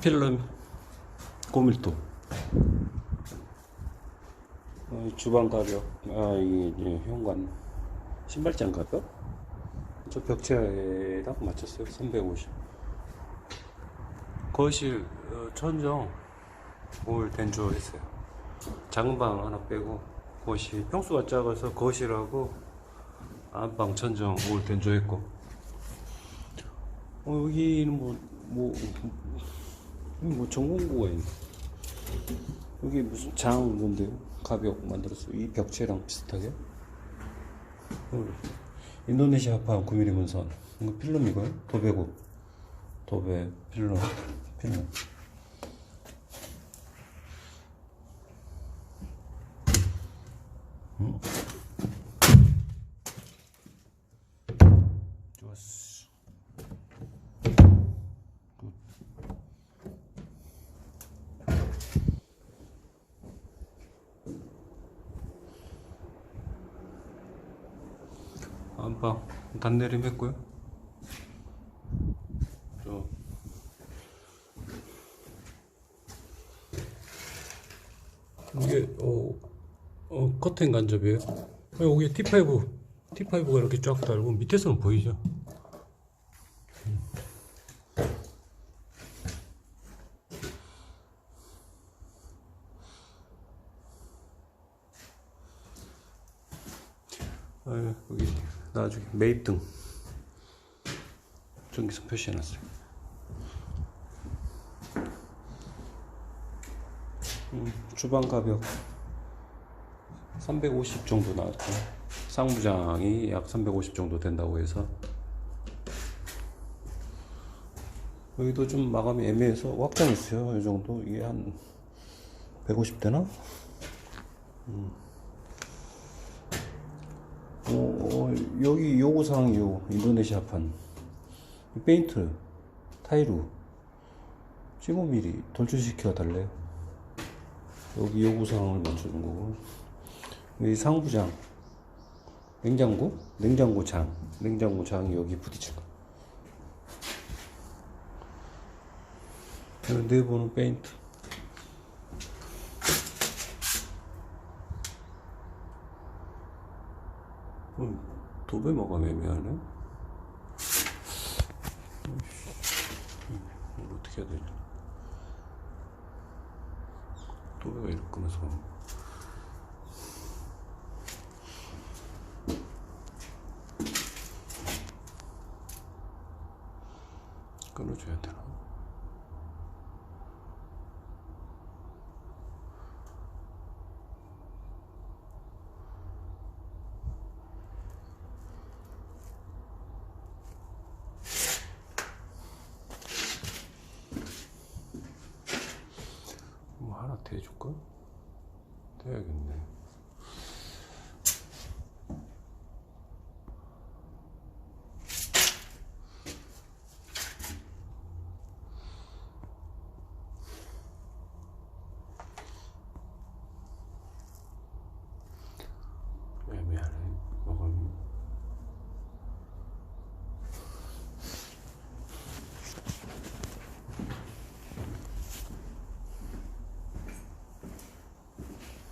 필름 고밀도. 어, 이 주방 가벽 아 이게 이제 현관 신발장 가벽 저 벽체에다 맞췄어요 350 거실 어, 천정 올 된조 했어요. 작은 방 하나 빼고 거실. 평수가 작아서 거실하고 안방 천정 올 된조 했고. 어, 여기는 뭐, 뭐, 뭐, 뭐 전공구가 있네. 여기 무슨 장 뭔데요? 가벽 만들었어. 이 벽체랑 비슷하게. 어, 인도네시아판 9mm 문선. 이거 필름 이거요? 도배고. 도배, 필름, 필름. 음. 좋았어. 안방 단내림 했고요. 저 이게 어, 어 커튼 간접이에요. 어, 여기 T5 T5가 이렇게 쫙 달고 밑에서는 보이죠. 아, 여기 나중에 매입등 전기선 표시해놨어요. 음, 주방 가벽 350 정도 나왔고 상부장이 약 350 정도 된다고 해서 여기도 좀 마감이 애매해서 확장했어요. 이 정도 이게 한 150 되나? 어, 어, 여기 요구사항이 요 인도네시아판. 이 페인트 타이루. 15mm 돌출시켜 달래요. 여기 요구사항을 맞추는 거고. 여기 상부장 냉장고? 냉장고 장. 냉장고 장이 여기 부딪힐 거 그리고 내부는 페인트 음, 도배 마감 애매하네. 음, 이거 어떻게 해야 되냐. 도배가 이렇게 끊어서. 끊어줘야 되나? 대줄까? 대야겠네